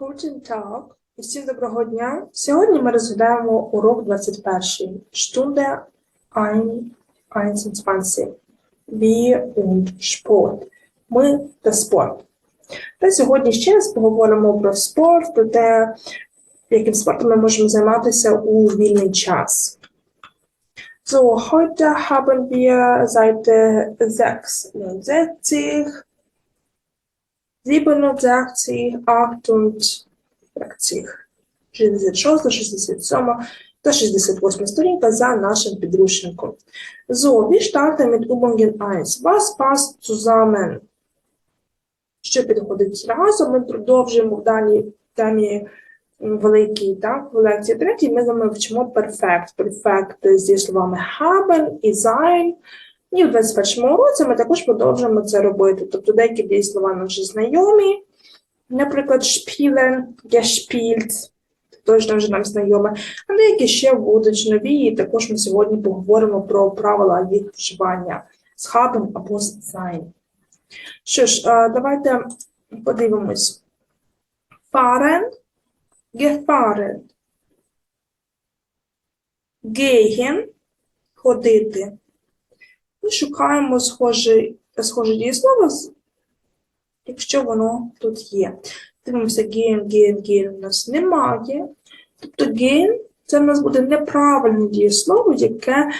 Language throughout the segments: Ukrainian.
Guten Tag. Усім доброго дня. Сьогодні ми розглядаємо урок 21. Stunde 1, 21. Wir und Sport. Ми та спорт. Та сьогодні ще раз поговоримо про спорт, про те, яким спортом ми можемо займатися у вільний час. So, heute haben wir Seite 66, 67, 68, 66, 67 та 68 сторінка за нашим підручником. So, wir starten mit Übungen 1. Was passt zusammen? Що підходить разом? Ми продовжуємо в даній темі великій, так, в лекції третій ми з вами вчимо перфект. Перфект зі словами haben і sein. І в 21 уроці ми також продовжуємо це робити. Тобто деякі дієслова нам вже знайомі, наприклад, spielen, gespielt, точно вже нам знайоме, а деякі ще будуть нові, і також ми сьогодні поговоримо про правила їх вживання з haben або з sein. Що ж, е, давайте подивимось. Fahren, gefahren. Gehen – ходити. Ми шукаємо схоже, схоже дієслово, якщо воно тут є. Дивимося, gehen, gehen, gehen у нас немає. Тобто gehen – це в нас буде неправильне дієслово, яке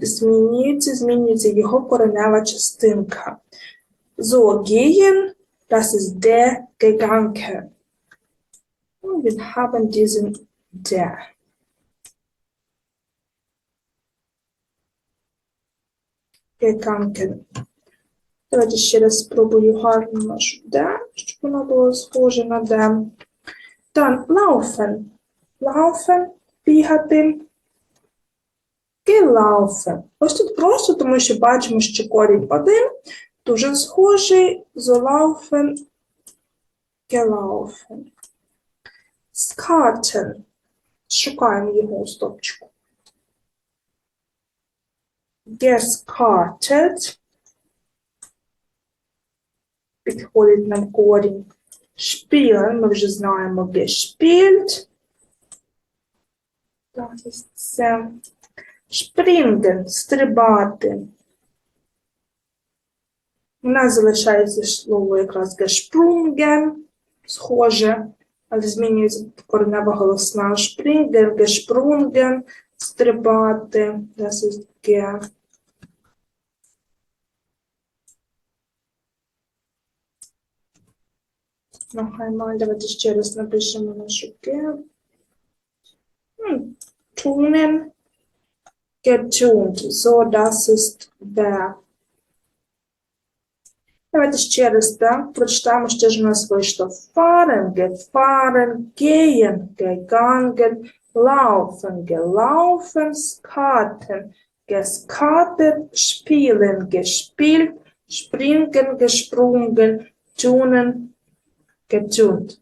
змінюється, змінюється його коренева частинка. So, gehen, das ist der Gedanke. Und wir haben diesen der. Gedanken. Давайте ще раз спробую гарно нашу де, щоб воно було схоже на де. Dann laufen. Laufen, бігати. Gelaufen. Ось тут просто, тому що бачимо, що корінь один, дуже схожий з laufen, gelaufen. Skaten. Шукаємо його у стопчику. Geskartet. Підходить нам корінь. Spielen, ми вже знаємо, gespielt. Так, це. Springen, стрибати. У нас залишається слово якраз gesprungen, схоже, але змінюється коренева голосна. Springen, gesprungen, стрибати. Das ge. Noch einmal, давайте ще раз напишемо нашу ге. Hm, Tunen, getunt. So, das ist der. Давайте ще раз так, прочитаємо, що ж у нас вийшло. Fahren, gefahren, gehen, gegangen, laufen, gelaufen, skaten, geskatet, spielen, gespielt, springen, gesprungen, tunen, getunt.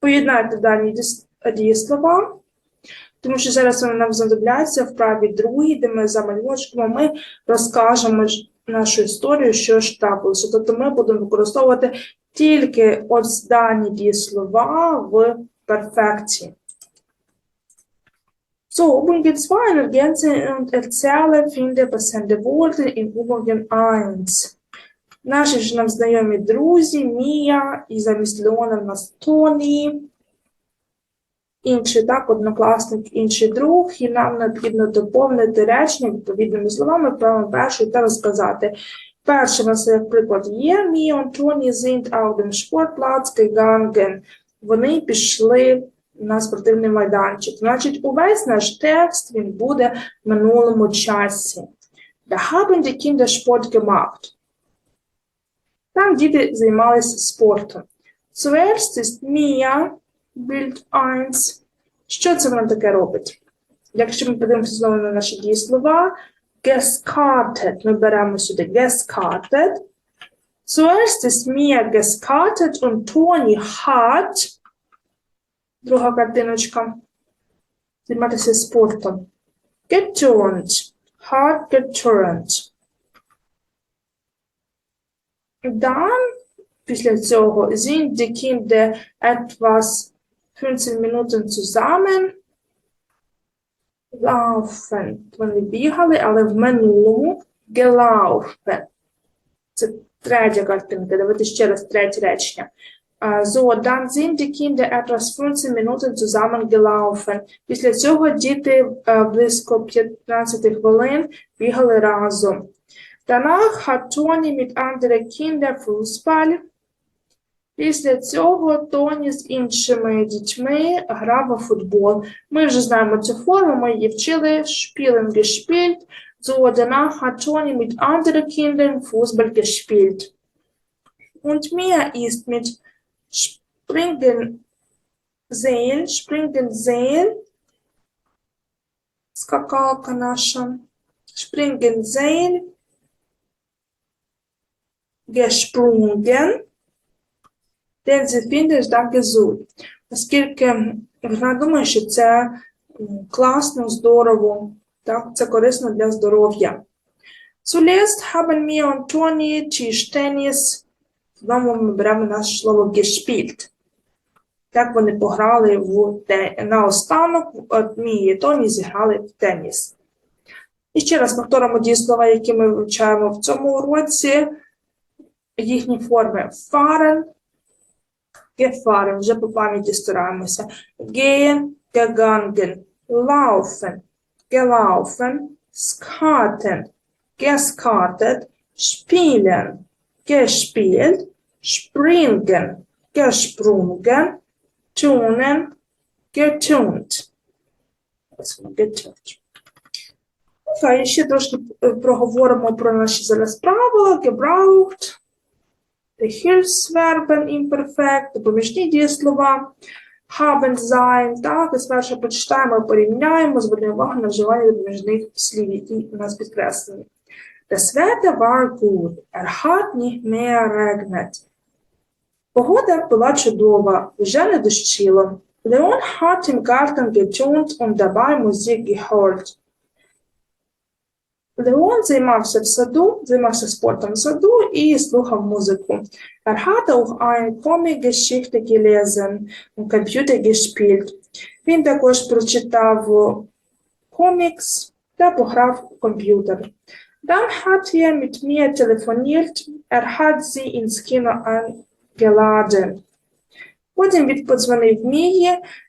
Поєднайте дані дієслова, тому що зараз вони нам знадобляться в праві другій, де ми за малюночками ми розкажемо нашу історію, що ж трапилося. Тобто ми будемо використовувати тільки ось дані дієслова в перфекті. So, Übungen 2 ergänze und erzähle, finde passende Worte in Übungen 1. Наші ж нам знайомі друзі, Мія, і замість Леона в нас Тоні, інший так, однокласник, інший друг, і нам необхідно доповнити речення відповідними словами, правильно першою та розказати. Перше у нас, як приклад, є Мія Тоні sind auf dem Sportplatz. Вони пішли на спортивний майданчик. Значить, увесь наш текст він буде в минулому часі. Da haben die Kinder Sport gemacht. Там діти займалися спортом. Zuerst ist Mia, Bild 1. Що це вона таке робить? Якщо ми подивимося знову на наші дієслова, geskartet, ми беремо сюди geskartet. Zuerst ist Mia geskartet und Toni hat, друга картиночка, займатися спортом. Geturnt, hat geturnt. Dann Після цього sind die Kinder etwas 15 Minuten zusammen laufen. Вони бігали, але в минулому gelaufen. Це третя картинка. Давайте ще раз третє речення. So, dann sind die Kinder etwas 15 Minuten zusammen gelaufen. Після цього діти е, близько 15 хвилин бігали разом. Danach hat Toni mit anderen Kindern Fußball. Після цього Тоні з іншими дітьми грав у футбол. Ми вже знаємо цю форму, ми її вчили. Spielen gespielt. So, danach hat Toni mit anderen Kindern Fußball gespielt. Und Mia ist mit Springen Seil, Springen Seil, скакалка наша, Springen Seil, gesprungen, denn sie findet da gesucht. Оскільки вона думає, що це класно, здорово, так, це корисно для здоров'я. Zuletzt haben mir und Toni Tischtennis Знову ми беремо наше слово gespielt. Так вони пограли в наостанок, Мії і Тоні зіграли в теніс. І ще раз повторимо дієслова, які ми вивчаємо в цьому уроці. Їхні форми fahren, gefahren, вже по пам'яті стараємося. Laufen, gelaufen, skaten, geskartet, spielen, gespielt, springen, gesprungen, tunen, getunt. Ось воно, getunt. Окей, ще трошки е, проговоримо про наші зараз правила. Gebraucht, Hilfsverben imperfekt, допоміжні дієслова, haben sein, так, і спершу почитаємо, порівняємо, звернемо увагу на вживання допоміжних слів, які у нас підкреслені. Das Wetter war gut. Er hat nicht mehr regnet. Погода була чудова, вже не дощило. Leon hat im Garten geturnt und dabei Musik gehört. Леон займався в саду, займався спортом в саду і слухав музику. Він також прочитав комікс та пограв в комп'ютер. Dann hat er mit mir telefoniert, er hat sie ins Kino eingeladen. Потім він подзвонив е,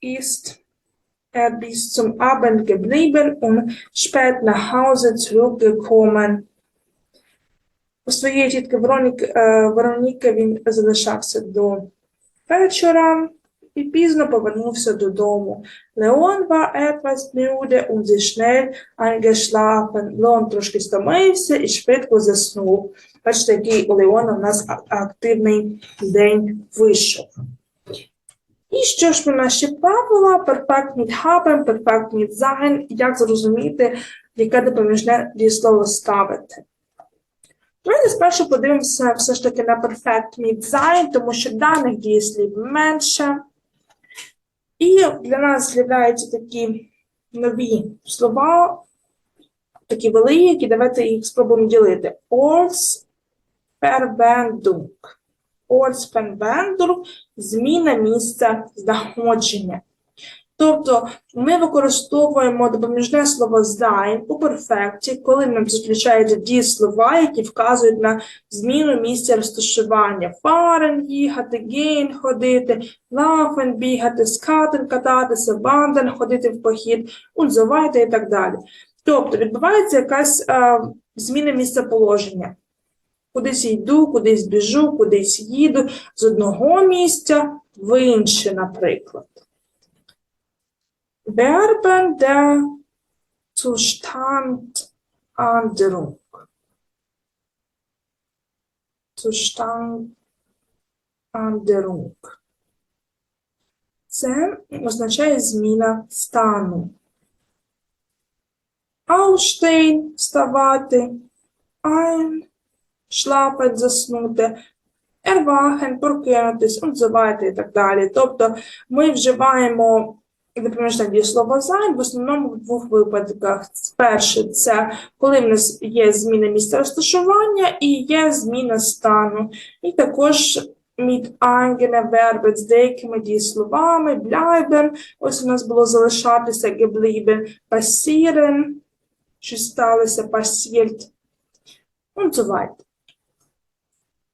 ist er bis zum Abend geblieben und spät nach Hause zurückgekommen. У своєї тітки Вероніки, е, Вероніки він залишався до вечора і пізно повернувся додому. Леон war etwas müde und sich schnell eingeschlafen. Леон трошки стомився і швидко заснув. Бачите, який у Леона у нас а- активний день вийшов. І що ж про наші правила? Perfect mit haben, sein. Як зрозуміти, яке допоміжне дієслово ставити? Давайте спершу подивимося все ж таки на perfect mit тому що даних дієслів менше. І для нас з'являються такі нові слова, такі великі, давайте їх спробуємо ділити. Ortsverbindung. Ortsverbindung – зміна місця знаходження. Тобто ми використовуємо допоміжне слово sein у перфекті, коли нам зустрічаються дієслова, які вказують на зміну місця розташування. Fahren – їхати, gehen – ходити, laufen – бігати, skaten – кататися, wandern – ходити в похід, weiter і так далі. Тобто відбувається якась е, зміна місця положення. Кудись йду, кудись біжу, кудись їду з одного місця в інше, наприклад. Verben der Zustandänderung. Zustand, Änderung. Це означає зміна стану. Aufstehen – вставати. Ein – шлапать, заснути. Erwachen – прокинутись, und і так далі. Тобто ми вживаємо допоміжне дієслово sein в основному в двох випадках. Перше – це коли в нас є зміна місця розташування і є зміна стану. І також mit eigenen Verben з деякими дієсловами, bleiben, ось у нас було залишатися, geblieben, passieren, що сталося, passiert, und so weiter.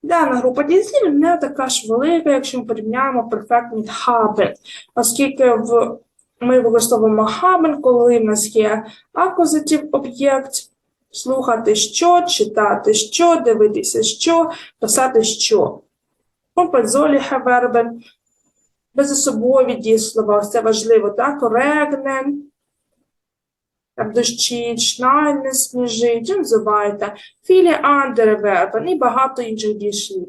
Дана група дієслів не така ж велика, якщо ми порівняємо perfect haben, оскільки в, ми використовуємо haben, коли в нас є акузатив об'єкт, слухати що, читати що, дивитися що, писати що. Компензоліхе вербен, безособові дієслова, це важливо, так? Регнен, дощить, шнайне, сніжить, so weiter. Viele і багато інших.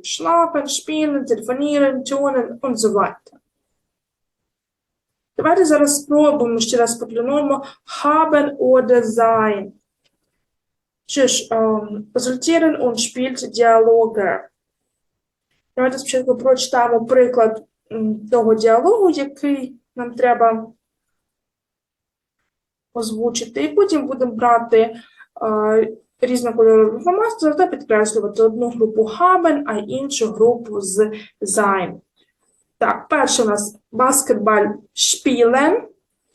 Schlafen, spielen, telefonieren, turnen und so. Давайте зараз спробуємо ще раз поглянемо haben oder sein. Ж, um, resultieren und spielt Dialoge. Давайте спочатку прочитаємо приклад того діалогу, який нам треба озвучити, і потім будемо брати е, різнокольорові фломастери та підкреслювати одну групу haben, а іншу групу з sein. Так, перше у нас баскетболь spielen.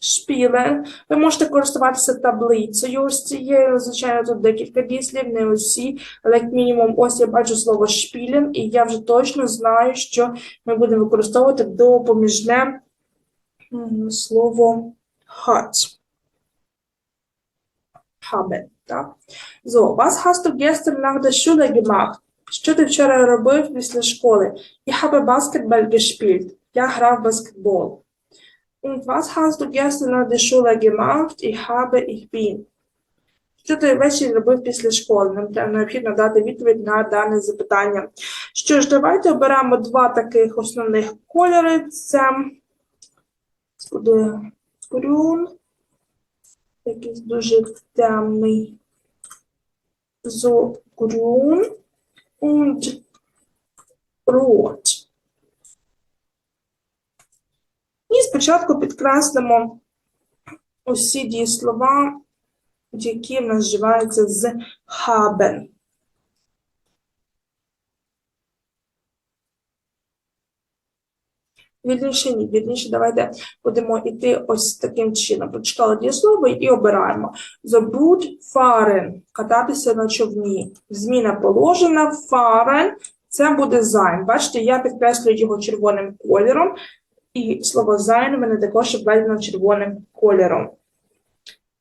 Шпілен. Ви можете користуватися таблицею ось цією. Звичайно, тут декілька дієслів, не усі, але як мінімум, ось я бачу слово шпілен, і я вже точно знаю, що ми будемо використовувати допоміжне слово hat. Haben, так? So, was hast du gestern nach der Schule gemacht? Що ти вчора робив після школи? Ich habe Basketball gespielt. Я грав баскетбол. Und was hast du gestern nach der Schule gemacht? Ich habe, ich bin. Що ти ввечері робив після школи? Нам необхідно дати відповідь на дане запитання. Що ж, давайте оберемо два таких основних кольори. Це буде grün, якийсь дуже темний. So grün und rot. І спочатку підкреслимо усі дієслова, які в нас вживаються з haben. Вірніше, ні, вірніше, давайте будемо йти ось таким чином. Прочитали дієслово і обираємо. Boot fahren – кататися на човні. Зміна положена, fahren – це буде sein. Бачите, я підкреслюю його червоним кольором, і слово sein у мене також обведено червоним кольором.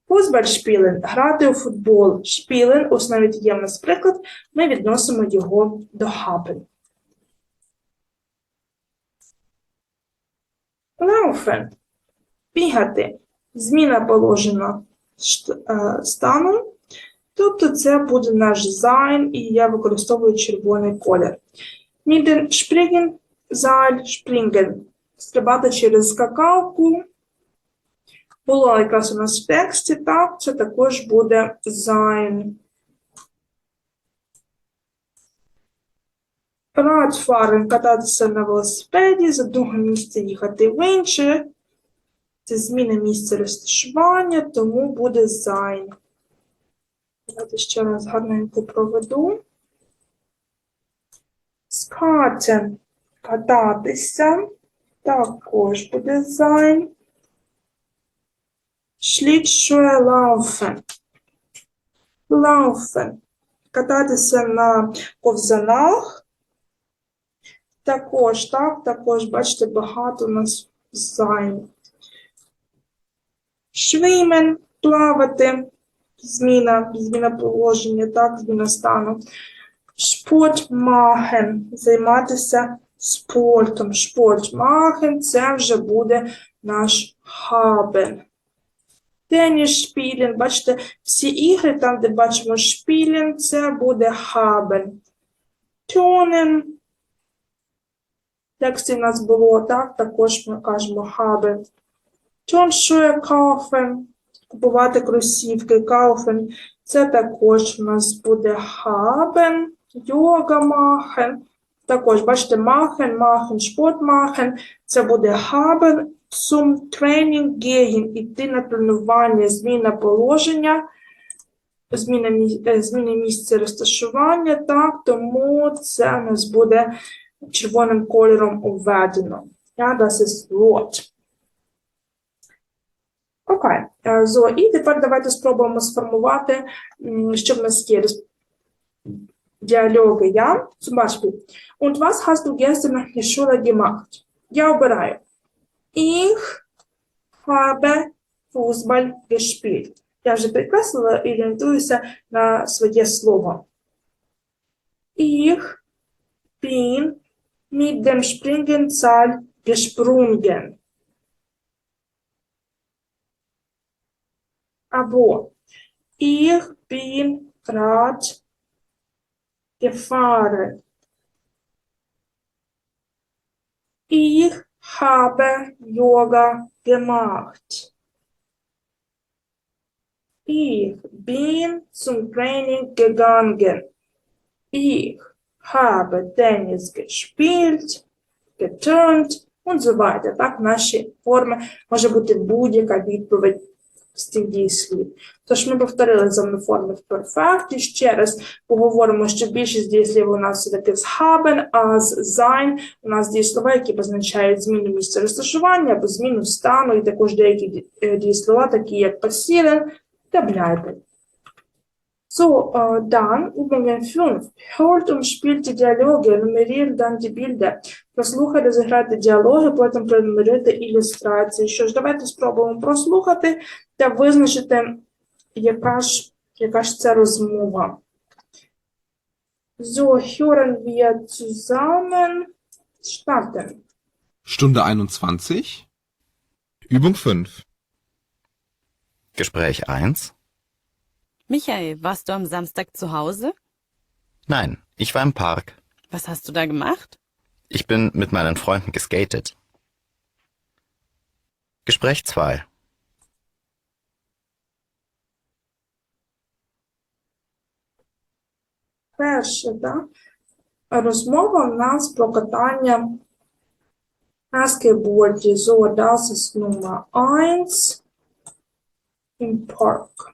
Фузбаль шпілен – грати у футбол. Шпілен, ось навіть є в нас приклад, ми відносимо його до haben. Laufen – бігати. Зміна положена е, стану. Тобто це буде наш sein, і я використовую червоний колір. Den Springen, Seil, springen. Стрибати через скакалку. Було якраз у нас в тексті, так, це також буде sein. Радфарен кататися на велосипеді, з одного місця їхати в інше. Це зміна місця розташування, тому буде sein. Давайте ще раз гарненько проведу. Скатен кататися. Також буде sein. Schlittschuhe laufen. Laufen. Кататися на ковзанах. Також, так, також, бачите, багато у нас sein. Schwimmen – плавати. Зміна, зміна положення, так, зміна стану. Sport – займатися спортом. Sport – це вже буде наш haben. Теніс шпілін. Бачите, всі ігри, там, де бачимо шпілін, це буде haben. Turnen тексті в нас було, так, також ми кажемо haben. Turnschuhe kaufen, купувати кросівки, kaufen. Це також у нас буде haben, йога machen. Також, бачите, machen, machen, Sport machen. Це буде haben, zum Training gehen, іти на тренування, зміна положення, е, зміна місця розташування, так, тому це у нас буде червоним кольором обведено. Ja, das ist rot. Окей, е, зо, і тепер давайте спробуємо сформувати, що в нас є. Діалоги, я? Zum Beispiel. Und was hast du gestern nach der Schule gemacht? Я обираю. Ich habe Fußball gespielt. Я вже підкреслила і орієнтуюся на своє слово. Ich mit dem Springenseil gesprungen. Aber ich bin Rad gefahren. Ich habe Yoga gemacht. Ich bin zum Training gegangen. Ich habe Tennis gespielt, geturnt und so weiter. Так, наші форми може бути будь-яка відповідь з цих дієслів. Тож ми повторили за мною форми в перфекті. Ще раз поговоримо, що більшість дієслів у нас все-таки з haben, а з sein у нас дієслова, які позначають зміну місця розташування або зміну стану, і також деякі е, дієслова, такі як passieren та bleiben. So, äh, dann Übungen 5. Hört und spielt die Dialoge, nummeriert dann die Bilder. Прослухайте, розіграйте діалоги, потім пронумеруйте ілюстрації. Що ж, давайте спробуємо прослухати та визначити, яка ж, яка ж це розмова. So, hören wir zusammen. Starten. Stunde 21. Übung 5. Gespräch 1? Michael, warst du am Samstag zu Hause? Nein, ich war im Park. Was hast du da gemacht? Ich bin mit meinen Freunden geskatet. Gespräch 2. Перше, да? розмова в нас про катання на скейтборді. So, das ist Nummer 1 im Park.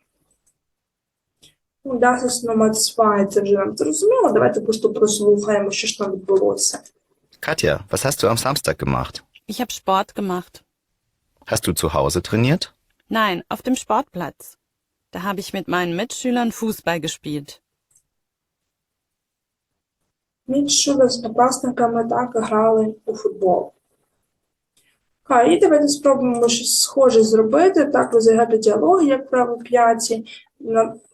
Ну, das ist Nummer 2, це вже нам зрозуміло. Давайте просто прослухаємо, що ж там відбулося. Katja, was hast du am Samstag gemacht? Ich habe Sport gemacht. Hast du zu Hause trainiert? Nein, auf dem Sportplatz. Da habe ich mit meinen Mitschülern Fußball gespielt. Мітчули з однокласниками так грали у футбол. Ка, і давайте спробуємо щось схоже зробити, так розіграти діалоги, як правило, п'яті.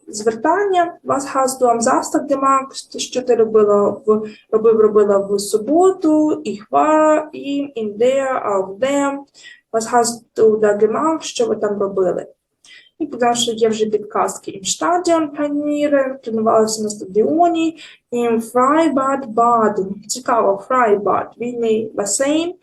Звертання вас du am що ти робила в робив, робила в суботу, der, auf dem, was hast du da gemacht, що ви там робили. І тому що є вже підказки im Stadion планіри, тренувалися на стадіоні, im Freibad baden. Цікаво, Freibad, вільний басейн,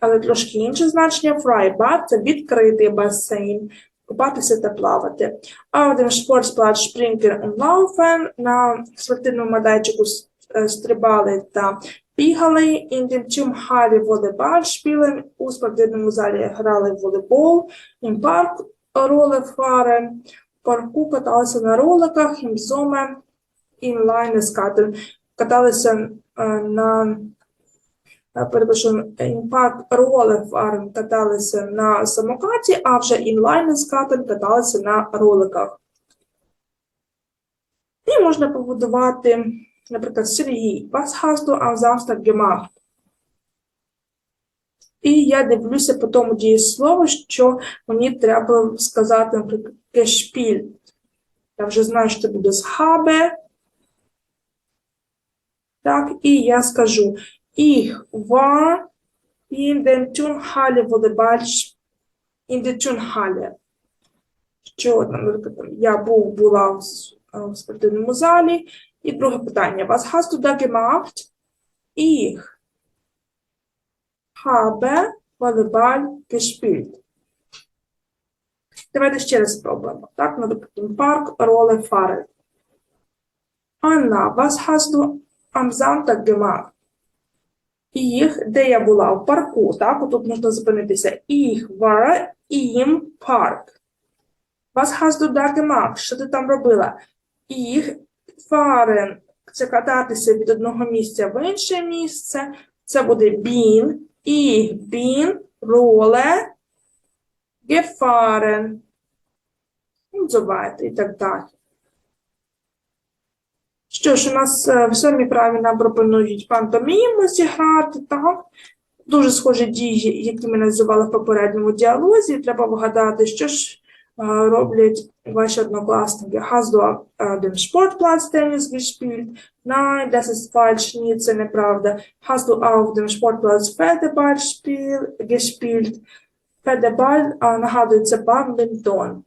але трошки інше значення. Freibad – це відкритий басейн, купатися та плавати. А один Sportplatz Springer und на спортивному майданчику е, стрибали та бігали. In dem Turnhalle Volleyball spielen. У спортивному залі грали в волейбол. Park Rollerfahren. В парку каталися на роликах. Im Sommer інлайн-скатер. Каталися е, на перепрошую, імпакт ролер каталися на самокаті, а вже інлайн-скатер каталися на роликах. І можна побудувати, наприклад, Сергій, du am Samstag gemacht? І я дивлюся по тому дієслову, що мені треба сказати, наприклад, gespielt. Я вже знаю, що це буде з habe, так, і я скажу Ich war in den Turnhalle Volleyball sch- in der Turnhalle. Що там, я був, була в, е, в спортивному залі. І друге питання. Was hast du da gemacht? Ich habe Volleyball gespielt. Давайте ще раз спробуємо. Так, ну, допустим, парк Роле Фаре. Анна, was hast du am Sonntag gemacht? Їх, де я була? В парку, так? Отут можна зупинитися. Ich war im Park. Was hast du da gemacht? Що ти там робила? Ich fahren. Це кататися від одного місця в інше місце. Це буде bin. Ich bin Rolle gefahren. Und і так далі. Що ж, у нас е, в праві нам пропонують пантоміму зіграти, так? Дуже схожі дії, які ми називали в попередньому діалозі. Треба вгадати, що ж е, роблять ваші однокласники. Hast du dem Sportplatz Tennis gespielt? Nein, das ist falsch, ні, це неправда. Hast du auf dem Sportplatz spiel- gespielt? Педебаль нагадується бадмінтон.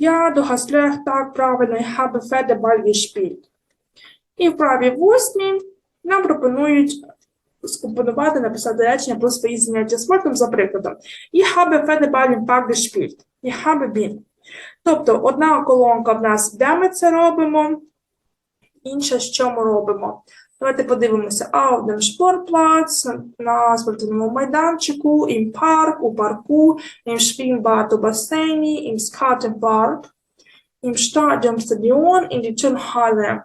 Ja, du hast recht, так, правильно, ich habe Pferdeball gespielt. І в праві восьмій нам пропонують скомпонувати, написати речення про свої заняття спортом за прикладом. Ich habe Pferdeball im Park gespielt. Ich habe been. Тобто, одна колонка в нас, де ми це робимо, інша, що ми робимо. Давайте подивимося. Sportplatz, на спортивному майданчику, im Park, у парку, im Schwimmbad, у басейні, im Stadion, Stadion, in die Turnhalle,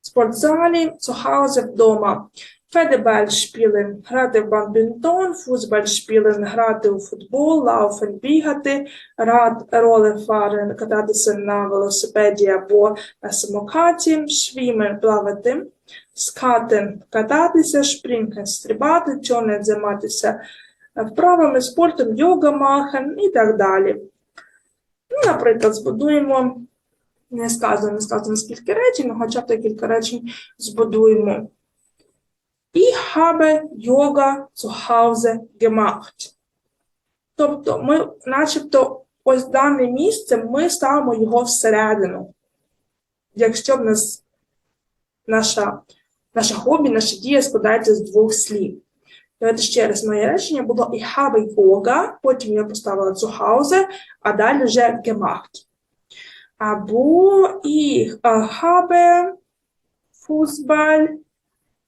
в спортзалі, Hause, вдома. Федебаль шпілен, грати в бадмінтон, фузбаль шпілен, грати у футбол, лауфен, бігати, рад, ролефарен, кататися на велосипеді або на самокаті, швімен, плавати, скатен, кататися, шпринген, стрибати, тьонен, займатися вправами, спортом, йога, махен і так далі. Ну, наприклад, збудуємо, не сказано, не сказано скільки речень, але хоча б декілька речень збудуємо. Ich habe Yoga zu Hause gemacht. Тобто, ми, начебто, ось дане місце, ми ставимо його всередину. Якщо в нас наша, наша хобі, наша дія складається з двох слів. Давайте ще раз моє речення було Ich habe Yoga, потім я поставила zu Hause, а далі вже gemacht. Або äh, habe Fußball,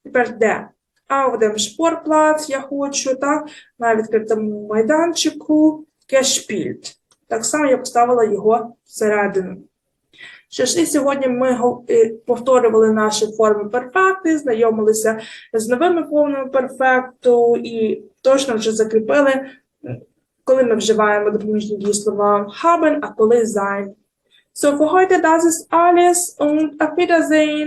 тепер де? Auf я хочу, так, на відкритому майданчику gespielt. Так само я поставила його всередину. Що ж, і сьогодні ми повторювали наші форми перфекти, знайомилися з новими формами перфекту і точно вже закріпили, коли ми вживаємо допоміжні дієслова haben, а коли sein. So, für heute das ist alles und auf Wiedersehen.